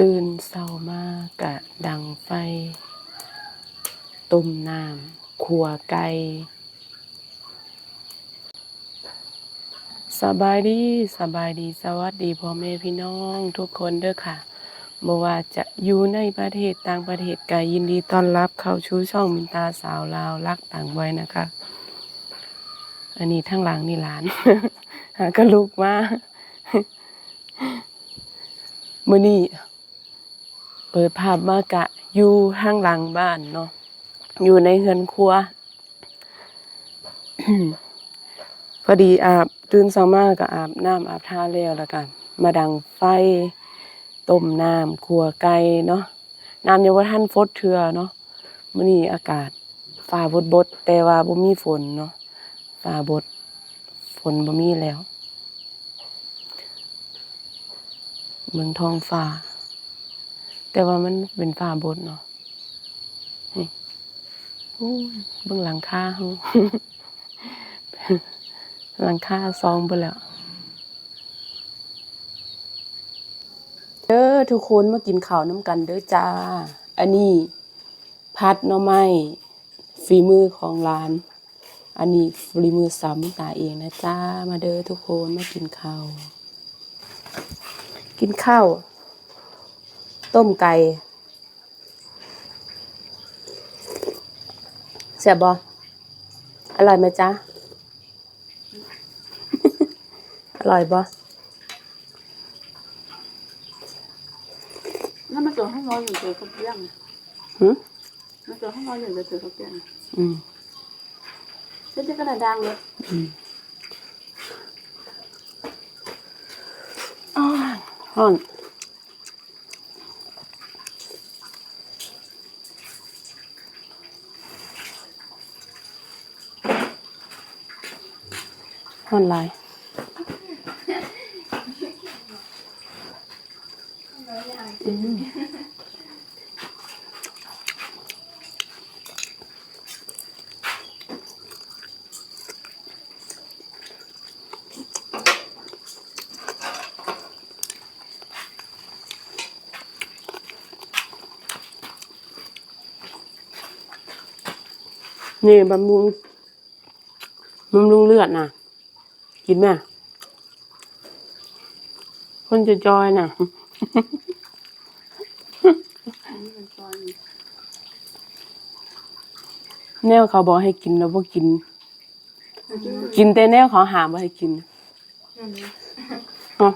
ตื่นเช้ามากะดังไฟ ต้มน้ำขัวไก่สบายดีสบายดีสวัสดีพ่อแม่พี่น้องทุกคนเด้อค่ะบ่ว่าจะอยู่ในประเทศต่างประเทศก็ยินดีต้อนรับเข้าชูช่องมินตาสาวลาวรักต่างวัยนะคะ อันนี้ทั้งหลังนี่หลานหากระลูกมามื้อนี้ เปิดภาพมากะอยู่ข้างหลังบ้านเนาะอยู่ในเฮือนครัว พอดีอาบตื่นเช้ามาก็อาบน้ำอาบท่าแล้วแล้วกันมาดังไฟต้มน้ำขัวไก่เนาะน้ำยังว่าท่านฟดเทือเนาะมื้อนี้อากาศฟ้าบดบดแต่ว่าบ่มีฝนเนาะฟ้าบดฝนบ่มีแล้ว เมืองทองฟ้า แต่ว่ามันเป็นฟ้าบดเนาะนี่เบิ่งหลังคาเฮาหลังคาซองไปแล้วเด้อทุกคนมากินข้าวน้ำกันเด้อจ้า อันนี้พัดหน่อไม้ฝีมือของร้าน อันนี้ฝีมือสามตาเองนะจ้า มาเด้อทุกคนมากินข้าว กินข้าว ต้มไก่แซ่บบ่อร่อยไหมจ๊ะ อร่อยบ่นั่นมาตัวห้องนอนอยู่เจอเขาเปี้ยงหืมมาตัวห้องนอนอยู่เจอเขาเปี้ยงอืมเจ๊จะกระดาษดังเลยอืมอ้าวฮ้อน ฮ้อนหลายนี่บำรุงบำรุงเลือดนะ กินไหมคนจะจอยน่ะอันนี้มันตอนแนวเขาบอกให้กินแล้วบ่กิน กินแต่แนวเขาหามบ่ให้กินเนาะ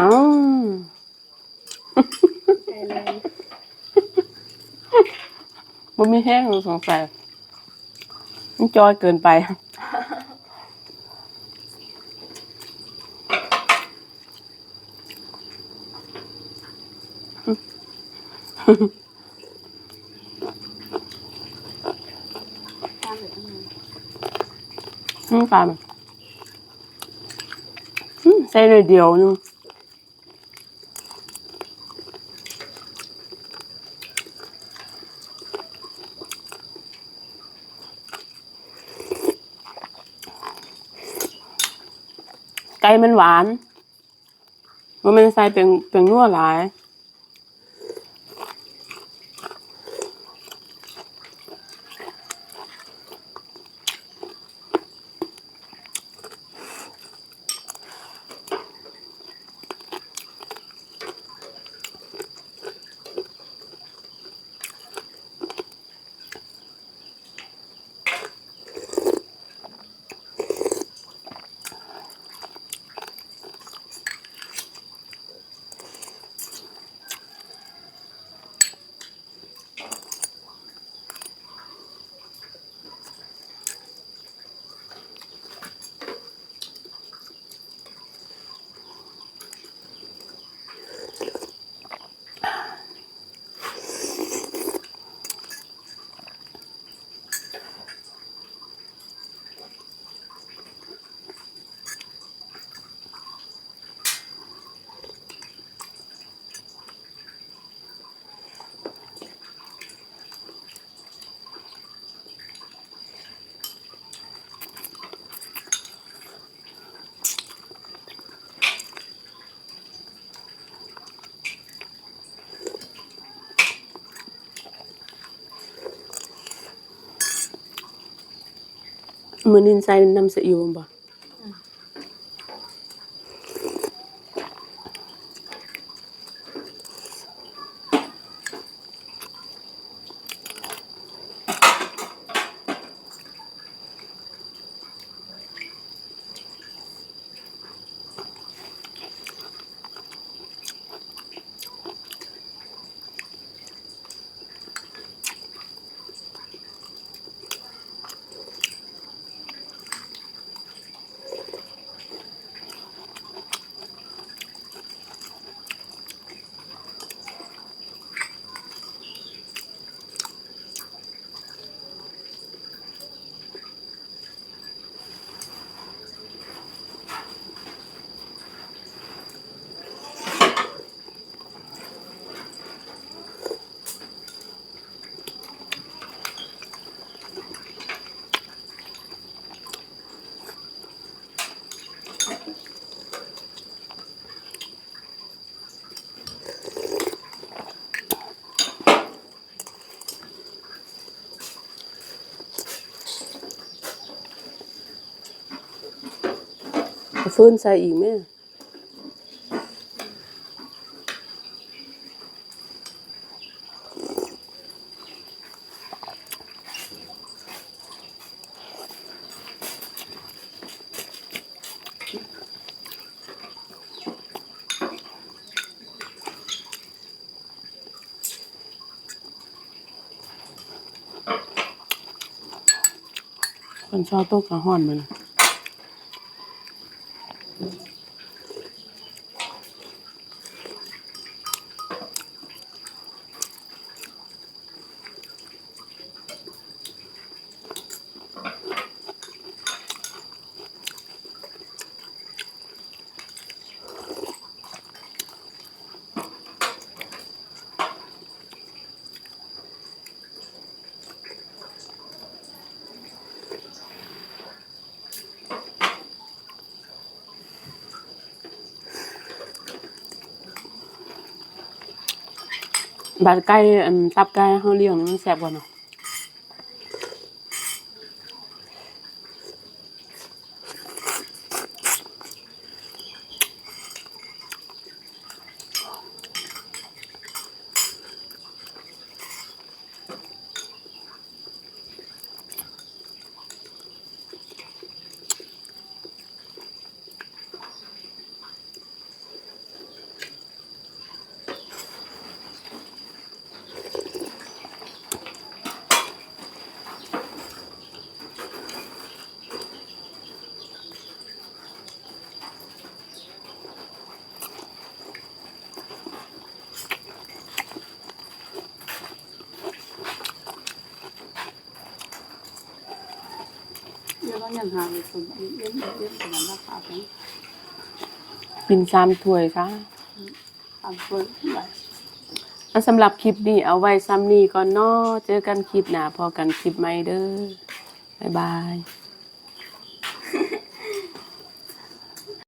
อ้าว ใจแรง บ่มีแห้งสงสัยมันจอยเกินไป อืมปลามันอืมใส่เลยเดียวนึง ไก่มันหวานมันใส่เป็นเป็นนัวหลาย มื้อนินใส่น้ำซีอิ๊วบ่ ฟืนใส่อีกแม่คนชอบโต๊ะกระห้อนมัน บาดไก่อันตับไก่เฮาเลี้ยงแซ่บกว่าเนาะ งหาอยู่ส่วนเล่นเล่นกับมันราคาแพงกินสามถ้วยค่ะตามส่วนไหวอันสำหรับคลิปนี้เอาไว้ซ้ำนี้ก่อนเนาะเจอกันคลิปหน้าพอกันคลิปใหม่เด้อบ๊ายบาย